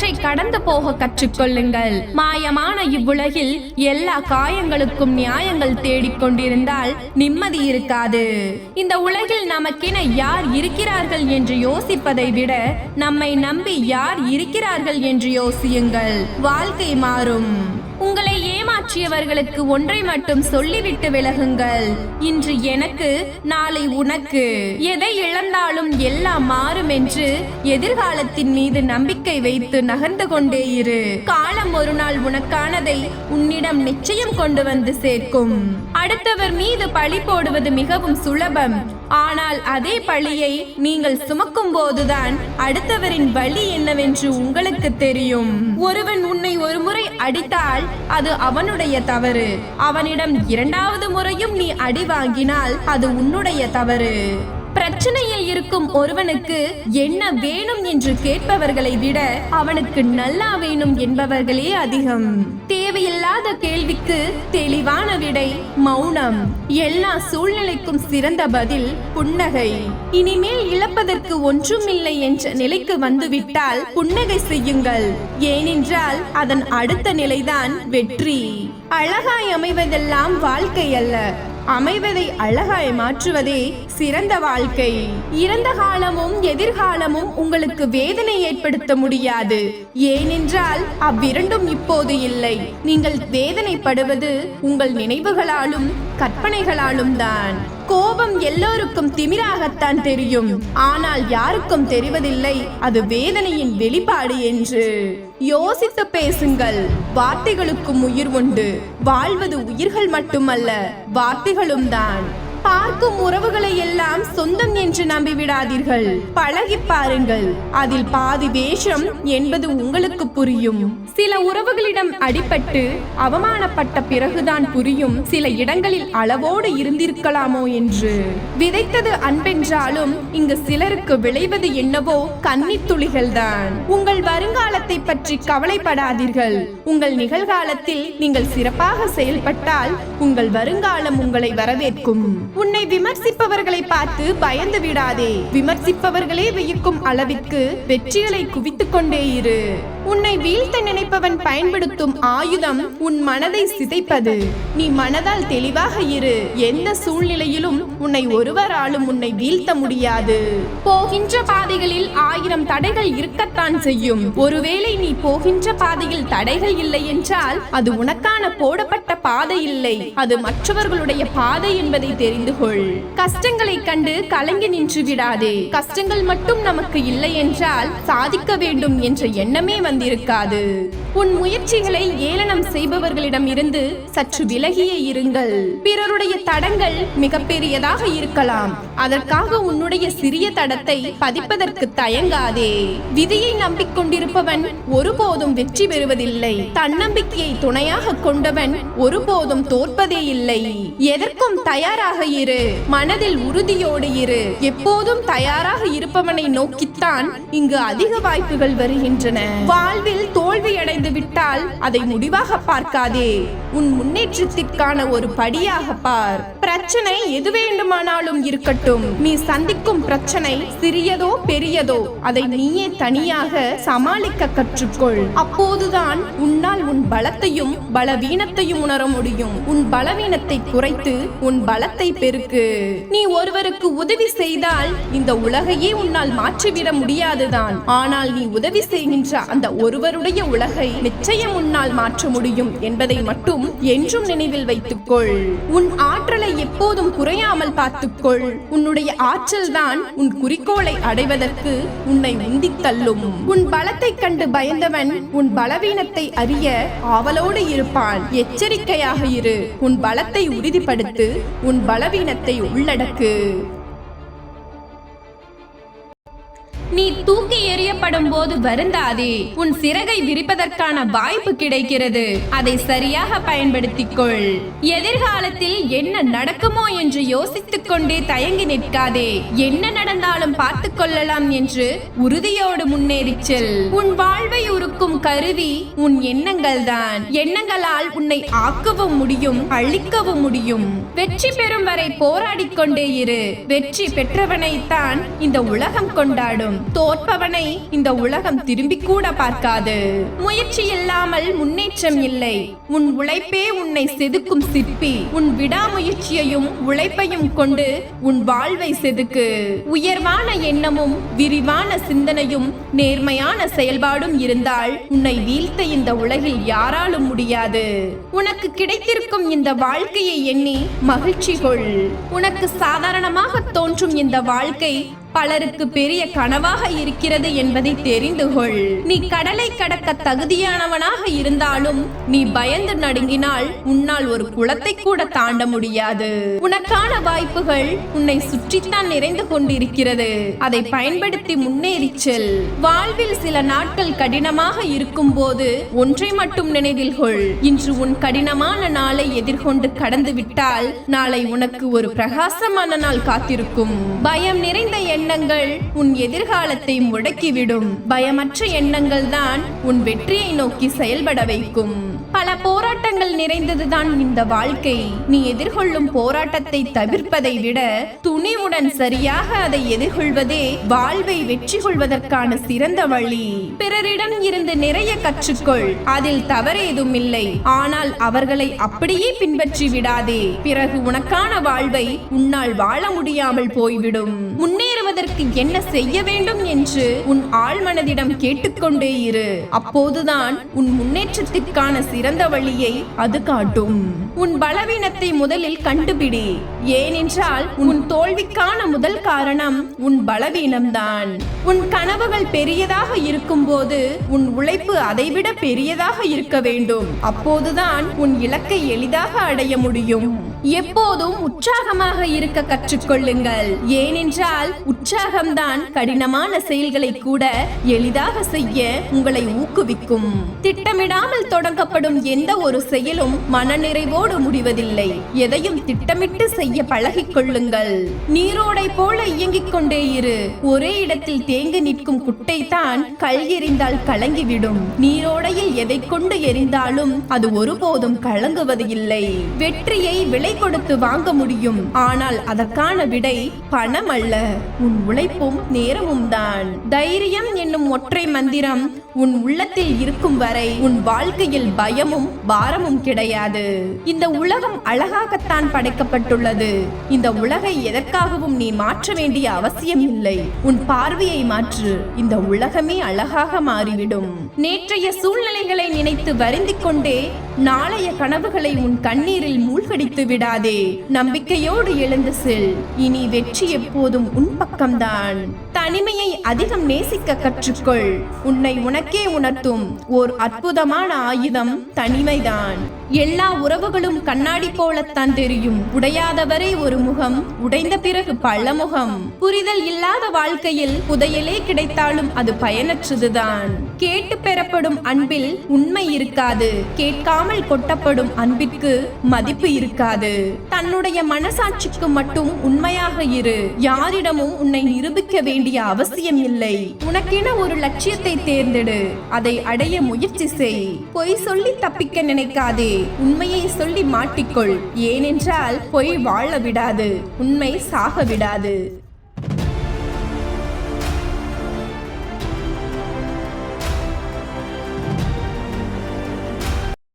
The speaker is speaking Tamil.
அவற்றை கடந்து போக கற்றுக்கொள்ளுங்கள். மாயமான இவ்வுலகில் எல்லா காயங்களுக்கும் நியாயங்கள் தேடிக்கொண்டிருந்தால் நிம்மதி இருக்காது. இந்த உலகில் நமக்கென யார் இருக்கிறார்கள் என்று யோசிப்பதை விட நம்மை நம்பி யார் இருக்கிறார்கள் என்று யோசியுங்கள். வாழ்க்கை மாறும். உங்களை ஏமாற்றியவர்களுக்கு ஒன்றை மட்டும் சொல்லிவிட்டு விலகுங்கள். இன்று எனக்கு நாளை உனக்கு. எதை இழந்தாலும் எல்லாம் மாறும் என்று எதிர்காலத்தின் மீது நம்பிக்கை வைத்து நகர்ந்து கொண்டே இரு. காலம் ஒரு நாள் உனக்கானதை உன்னிடம் நிச்சயம் கொண்டு வந்து சேர்க்கும். அடுத்தவர் மீது பழி போடுவது மிகவும் சுலபம். ஆனால் அதே பழியை நீங்கள் சுமக்கும் போதுதான் அடுத்தவரின் வழி என்னவென்று உங்களுக்கு தெரியும். ஒருவன் உன்னை ஒருமுறை அடித்தால் அது அவனுடைய தவறு. அவனிடம் இரண்டாவது முறையும் நீ அடி வாங்கினால் அது உன்னுடைய தவறு. பிரச்சனையில் இருக்கும் ஒருவனுக்கு என்ன வேணும் என்று கேட்பவர்களை விட அவனுக்கு நல்லா வேணும் என்பவர்களே அதிகம். தேவையில்லாத கேள்விக்கு தெளிவான விடை மௌனம். எல்லா சூழ்நிலைக்கும் சிறந்த பதில் புன்னகை. இனிமேல் இழப்பதற்கு ஒன்றுமில்லை என்ற நிலைக்கு வந்துவிட்டால் புன்னகை செய்யுங்கள். ஏனென்றால் அதன் அடுத்த நிலைதான் வெற்றி. அழகாய் அமைவதெல்லாம் வாழ்க்கை அல்ல. அமைவதை அழகாய் மாற்றுவதே சிறந்த வாழ்க்கை. இறந்த காலமும் எதிர்காலமும் உங்களுக்கு வேதனை ஏற்படுத்த முடியாது. ஏனென்றால் அவ்விரண்டும் இப்போது இல்லை. நீங்கள் வேதனைப்படுவது உங்கள் நினைவுகளாலும் கற்பனைகளாலும் தான். கோபம் எல்லோருக்கும் திமிராகத்தான் தெரியும். ஆனால் யாருக்கும் தெரிவதில்லை. அது வேதனையின் வெளிப்பாடு என்று. யோசித்து பேசுங்கள். வார்த்தைகளுக்கும் உயிர் உண்டு. வாழ்வது உயிர்கள் மட்டுமல்ல வார்த்தைகளும் தான். பார்க்கும் உறவுகளை எல்லாம் சொந்தம் என்று நம்பிவிடாதீர்கள். பழகி பாருங்கள். அதில் பாதி வேஷம் என்பது உங்களுக்கு புரியும். சில உறவுகளிடம் அடிபட்டு அவமானப்பட்ட பிறகுதான் புரியும். சில இடங்களில் அளவோடு இருந்திருக்கலாமோ என்று. விதைத்தது அன்பென்றாலும் இங்கு சிலருக்கு விளைவது என்னவோ கன்னித்துளிகள் தான் உங்கள் வருங்காலத்தை பற்றி கவலைப்படாதீர்கள். உங்கள் நிகழ்காலத்தில் நீங்கள் சிறப்பாக செயல்பட்டால் உங்கள் வருங்காலம் உங்களை வரவேற்கும். உன்னை விமர்சிப்பவர்களை பார்த்து பயந்து விடாதே. விமர்சிப்பவர்களே வியக்கும் அளவிற்கு வெற்றிகளை குவித்துக் கொண்டே இரு. உன்னை வீழ்த்த நினைப்பவன் பயன்படுத்தும் ஆயுதம் உன் மனதை சிதைப்பது. நீ மனதால் தெளிவாக இரு. எந்த சூழ்நிலையிலும் உன்னை ஒருவராலும் உன்னை வீழ்த்த முடியாது. போகின்ற பாதைகளில் ஆயிரம் தடைகள் இருக்கத்தான் செய்யும். ஒருவேளை நீ போகின்ற பாதையில் தடைகள் இல்லை என்றால் அது உனக்கு உனக்கான போடப்பட்ட பாதை இல்லை. அது மற்றவர்களுடைய பாதை என்பதை தெரிந்து கொள். கஷ்டங்களை கண்டு கலங்கி நின்று விடாதே. கஷ்டங்கள் மட்டும் நமக்கு இல்லை என்றால் சாதிக்க வேண்டும் என்ற எண்ணமே வந்திருக்காது. உன் முயற்சிகளை ஏளனம் செய்பவர்களிடம் இருந்து சற்று விலகியே இருங்கள். பிறருடைய தடங்கள் மிகப்பெரியதாக இருக்கலாம். அதற்காக உன்னுடைய சிறிய தடத்தை பதிப்பதற்கு தயங்காதே. விதியை நம்பிக்கொண்டிருப்பவன் ஒருபோதும் வெற்றி பெறுவதில்லை. தன்னம்பிக்கையை துணையாக கொண்டவன் ஒருபோதும் தோற்பதே இல்லை. எதற்கும் தயாராக இரு. மனதில் உறுதியோடு இரு. எப்போதும் தயாராக இருப்பவனை நோக்கித்தான் இங்கு அதிக வாய்ப்புகள் வருகின்றன. வாழ்வில் தோல்வியடைந்து விட்டால் அதை முடிவாக பார்க்காதே. உன் முன்னேற்றத்திற்கான ஒரு படியாக பார். பிரச்சனை எது வேண்டுமானாலும் இருக்கட்டும். நீ சந்திக்கும் பிரச்சனை சிறியதோ பெரியதோ அதை நீயே தனியாக சமாளிக்க கற்றுக்கொள். அப்போதுதான் உன்னால் உன் பலத்தையும் பல பலவீனத்தையும் உணர முடியும். உன் பலவீனத்தை குறைத்து உன் பலத்தை பெருக்கு. நீ ஒருவருக்கு உதவி செய்தால் இந்த உலகையே உன்னால் மாற்றிவிட முடியாதுதான். ஆனால் நீ உதவி செய்கின்ற அந்த ஒருவருடைய உலகை நிச்சயம் உன்னால் மாற்ற முடியும் என்பதை மட்டும் என்றும் நினைவில் வைத்துக்கொள். உன் ஆற்றலை எப்போதும் குறையாமல் பார்த்துக்கொள். உன்னுடைய ஆற்றல் தான் உன் குறிக்கோளை அடைவதற்கு உன்னை உந்தித் தள்ளும். உன் பலத்தை கண்டு பயந்தவன் உன் பலவீனத்தை அறிய ஆவலோடு இருப்பான். எச்சரிக்கையாக இரு. உன் பலத்தை உறுதிப்படுத்து உன் பலவீனத்தை உள்ளடக்கு. நீ தூக்கி எறியப்படும் போது வருந்தாதே. உன் சிறகை விரிப்பதற்கான வாய்ப்பு கிடைக்கிறது. அதை சரியாக பயன்படுத்திக்கொள். எதிர்காலத்தில் என்ன நடக்குமோ என்று யோசித்துக் கொண்டே தயங்கி நிற்காதே. என்ன நடந்தாலும் பார்த்துக் கொள்ளலாம் என்று உறுதியோடு முன்னேறிச் செல். உன் வாழ்வை உருக்கும் கருவி உன் எண்ணங்கள் தான் எண்ணங்களால் உன்னை ஆக்கவும் முடியும் அழிக்கவும் முடியும். வெற்றி பெறும் வரை போராடிக் கொண்டே இரு. வெற்றி பெற்றவனைத்தான் இந்த உலகம் கொண்டாடும். தோற்பவனை இந்த உலகம் திரும்பி கூட பார்க்காது. முயற்சி இல்லாமல் முன்னேற்றம் இல்லை. உன் உழைப்பே உன்னை செதுக்கும் சிற்பி. உன் விடாமுயற்சியையும் உழைப்பையும் கொண்டு உன் வாழ்வை செதுக்கு. உயர்வான எண்ணமும் விரிவான சிந்தனையும் நேர்மையான செயல்பாடும் இருந்தால் உன்னை வீழ்த்த இந்த உலகில் யாராலும் முடியாது. உனக்கு கிடைத்திருக்கும் இந்த வாழ்க்கையை எண்ணி மகிழ்ச்சி கொள். உனக்கு சாதாரணமாக தோன்றும் இந்த வாழ்க்கை பலருக்கு பெரிய கனவாக இருக்கிறது என்பதை தெரிந்து கொள். நீ கடலை கடக்க தகுதியானவனாக இருந்தாலும் நீ பயந்து நடுங்கினால் உன்னால் ஒரு குளத்தை கூட தாண்ட முடியாது. உனக்கான வாய்ப்புகள் உன்னை சுற்றித்தான் நிறைந்து கொண்டிருக்கிறது. அதை பயன்படுத்தி முன்னேறிச் செல். வாழ்வில் சில நாட்கள் கடினமாக இருக்கும் போது ஒன்றை மட்டும் நினைவில் கொள். இன்று உன் கடினமான நாளை எதிர்கொண்டு கடந்து விட்டால் நாளை உனக்கு ஒரு பிரகாசமான நாள் காத்திருக்கும். பயம் நிறைந்த என் எண்ணங்கள் உன் எதிர்காலத்தை முடக்கிவிடும். பயமற்ற எண்ணங்கள் தான் உன் வெற்றியை நோக்கி செயல்பட வைக்கும். பல போராட்டங்கள் நிறைந்ததுதான் இந்த வாழ்க்கை. நீ எதிர்கொள்ளும் போராட்டத்தை தவிர்ப்பதை விட துணிவுடன் சரியாக அதை எதிர்கொள்வதே வாழ்வை வெற்றி கொள்வதற்கான சிறந்த வழி. பிறரிடம் இருந்து நிறைய கற்றுக்கொள். அதில் தவறு ஏதும் இல்லை. ஆனால் அவர்களை அப்படியே பின்பற்றி விடாதே. பிறகு உனக்கான வாழ்வை உன்னால் வாழ முடியாமல் போய்விடும். முன்னேறுவதற்கு என்ன செய்ய வேண்டும் என்று உன் ஆழ்மனதிடம் கேட்டுக்கொண்டே இரு. அப்போதுதான் உன் முன்னேற்றத்திற்கான சிறந்த வழியை அது காட்டும். உன் பலவீனத்தை முதலில் கண்டுபிடி. ஏனென்றால் உன் தோல்விக்கான முதல் காரணம் உன் பலவீனம்தான். உன் கனவுகள் பெரியதாக இருக்கும் போது உன் உழைப்பு அதைவிட பெரியதாக இருக்க வேண்டும். அப்போதுதான் உன் இலக்கை எளிதாக அடைய முடியும். எப்போதும் உற்சாகமாக இருக்க கற்றுக்கொள்ளுங்கள். ஏனென்றால் உற்சாகம்தான் கடினமான செயல்களை கூட எளிதாக செய்ய உங்களை ஊக்குவிக்கும். திட்டமிடாமல் தொடங்கப்படும் எந்த ஒரு செயலும் மனநிறைவோடு முடிவதில்லை. எதையும் திட்டமிட்டு செய்ய பழகிக் கொள்ளுங்கள். நீரோடை போல இயங்கிக் கொண்டே இரு. ஒரே இடத்தில் தேங்கி நிற்கும் குட்டை தான் கல் எறிந்தால் கலங்கிவிடும். நீரோடையில் எதை கொண்டு எரிந்தாலும் அது ஒருபோதும் கலங்குவது இல்லை வெற்றியை விலை கொடுத்து வாங்க முடியும். ஆனால் அதற்கான விடை பணம் அல்ல உன் உழைப்பும் நேரமும் தான். தைரியம் என்னும் ஒற்றை மந்திரம் உன் உள்ளத்தில் இருக்கும் வரை உன் வாழ்க்கையில் பயமும் பாரமும் கிடையாது. இந்த உலகம் அழகாகத்தான் படைக்கப்பட்டுள்ளது. இந்த உலகை எதற்காகவும் நீ மாற்ற வேண்டிய அவசியம் இல்லை. உன் பார்வையை மாற்று. இந்த உலகமே அழகாக மாறிவிடும். நேற்றைய சூழ்நிலைகளை நினைத்து வருந்திக் கொண்டே நாளைய கனவுகளை உன் கண்ணீரில் மூழ்கடித்து விடாதே. நம்பிக்கையோடு எழுந்து செல். இனி வெற்றி எப்போதும் உன் பக்கம்தான். தனிமையை அதிகம் நேசிக்க கற்றுக்கொள். உன்னை உனக்கே உணர்த்தும் ஓர் அற்புதமான ஆயுதம் தனிமைதான். எல்லா உறவுகளும் கண்ணாடி போலத்தான் தெரியும். உடையாதவரை ஒரு முகம் உடைந்த பிறகு பல முகம். புரிதல் இல்லாத வாழ்க்கையில் புதையலே கிடைத்தாலும் அது பயனற்றதுதான். கேட்டு பெறப்படும் அன்பில் உண்மை இருக்காது. கேட்காமல் கொட்டப்படும் அன்பிற்கு மதிப்பு இருக்காது. தன்னுடைய மனசாட்சிக்கு மட்டும் உண்மையாக இரு. யாரிடமும் உன்னை நிரூபிக்க வேண்டிய அவசியம் இல்லை. உனக்கென ஒரு லட்சியத்தை தேர்ந்தெடு. அதை அடைய முயற்சி செய். பொய் சொல்லி தப்பிக்க நினைக்காதே. உண்மையை சொல்லி மாட்டிக்கொள். ஏனென்றால் பொய் வாழ விடாது. உண்மை சாக விடாது